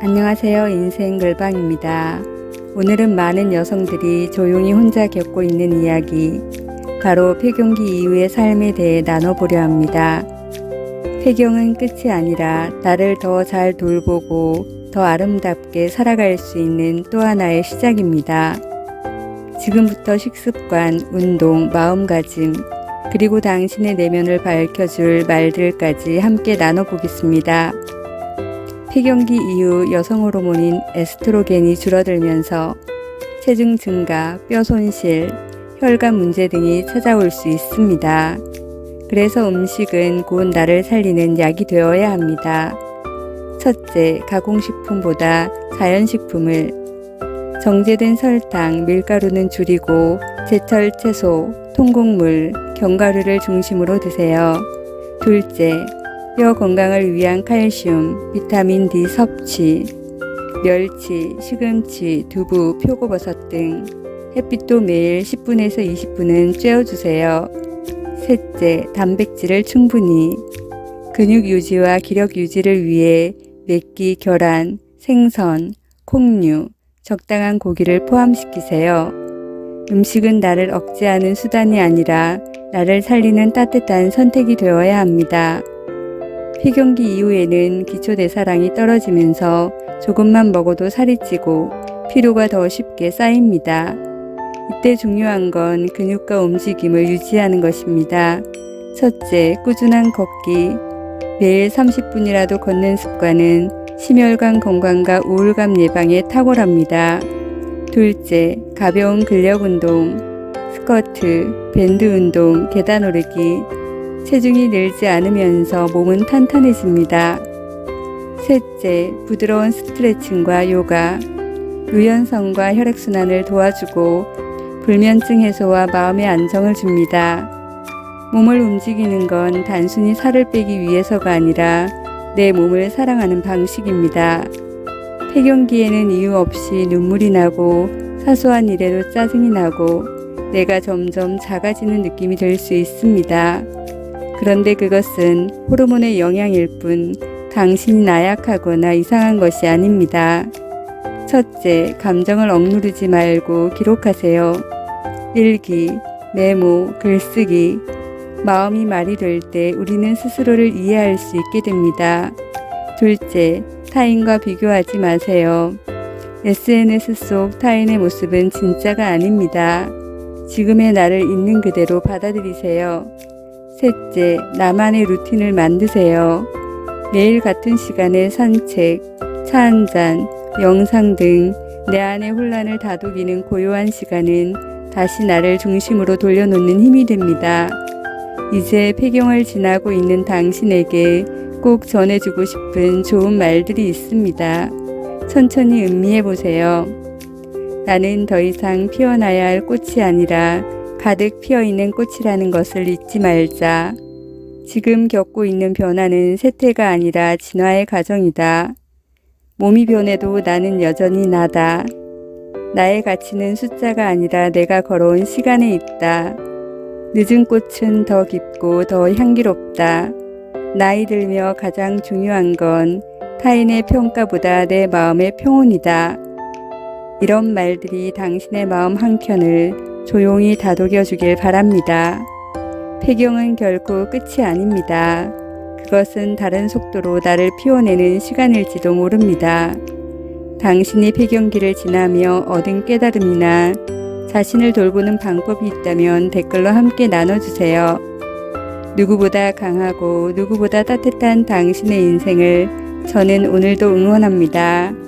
안녕하세요. 인생 글방입니다. 오늘은 많은 여성들이 조용히 혼자 겪고 있는 이야기, 바로 폐경기 이후의 삶에 대해 나눠보려 합니다. 폐경은 끝이 아니라 나를 더 잘 돌보고 더 아름답게 살아갈 수 있는 또 하나의 시작입니다. 지금부터 식습관, 운동, 마음가짐, 그리고 당신의 내면을 밝혀줄 말들까지 함께 나눠보겠습니다. 폐경기 이후 여성 호르몬인 에스트로겐이 줄어들면서 체중 증가, 뼈 손실, 혈관 문제 등이 찾아올 수 있습니다. 그래서 음식은 곧 나를 살리는 약이 되어야 합니다. 첫째, 가공식품보다 자연식품을 정제된 설탕, 밀가루는 줄이고 제철 채소, 통곡물, 견과류를 중심으로 드세요. 둘째, 뼈 건강을 위한 칼슘, 비타민 D 섭취, 멸치, 시금치, 두부, 표고버섯 등 햇빛도 매일 10분에서 20분은 쬐어주세요. 셋째, 단백질을 충분히 근육 유지와 기력 유지를 위해 맵기, 계란, 생선, 콩류, 적당한 고기를 포함시키세요. 음식은 나를 억제하는 수단이 아니라 나를 살리는 따뜻한 선택이 되어야 합니다. 폐경기 이후에는 기초대사량이 떨어지면서 조금만 먹어도 살이 찌고 피로가 더 쉽게 쌓입니다. 이때 중요한 건 근육과 움직임을 유지하는 것입니다. 첫째, 꾸준한 걷기. 매일 30분이라도 걷는 습관은 심혈관 건강과 우울감 예방에 탁월합니다. 둘째, 가벼운 근력 운동. 스쿼트, 밴드 운동, 계단 오르기. 체중이 늘지 않으면서 몸은 탄탄해집니다. 셋째, 부드러운 스트레칭과 요가. 유연성과 혈액순환을 도와주고 불면증 해소와 마음의 안정을 줍니다. 몸을 움직이는 건 단순히 살을 빼기 위해서가 아니라 내 몸을 사랑하는 방식입니다. 폐경기에는 이유 없이 눈물이 나고 사소한 일에도 짜증이 나고 내가 점점 작아지는 느낌이 들 수 있습니다. 그런데 그것은 호르몬의 영향일 뿐 당신이 나약하거나 이상한 것이 아닙니다. 첫째, 감정을 억누르지 말고 기록하세요. 일기, 메모, 글쓰기. 마음이 말이 될 때 우리는 스스로를 이해할 수 있게 됩니다. 둘째, 타인과 비교하지 마세요. SNS 속 타인의 모습은 진짜가 아닙니다. 지금의 나를 있는 그대로 받아들이세요. 셋째, 나만의 루틴을 만드세요. 매일 같은 시간에 산책, 차 한 잔, 영상 등 내 안의 혼란을 다독이는 고요한 시간은 다시 나를 중심으로 돌려놓는 힘이 됩니다. 이제 폐경을 지나고 있는 당신에게 꼭 전해주고 싶은 좋은 말들이 있습니다. 천천히 음미해 보세요. 나는 더 이상 피어나야 할 꽃이 아니라 가득 피어 있는 꽃이라는 것을 잊지 말자. 지금 겪고 있는 변화는 세태가 아니라 진화의 과정이다. 몸이 변해도 나는 여전히 나다. 나의 가치는 숫자가 아니라 내가 걸어온 시간에 있다. 늦은 꽃은 더 깊고 더 향기롭다. 나이 들며 가장 중요한 건 타인의 평가보다 내 마음의 평온이다. 이런 말들이 당신의 마음 한켠을 조용히 다독여 주길 바랍니다. 폐경은 결코 끝이 아닙니다. 그것은 다른 속도로 나를 피워내는 시간일지도 모릅니다. 당신이 폐경기를 지나며 얻은 깨달음이나 자신을 돌보는 방법이 있다면 댓글로 함께 나눠주세요. 누구보다 강하고 누구보다 따뜻한 당신의 인생을 저는 오늘도 응원합니다.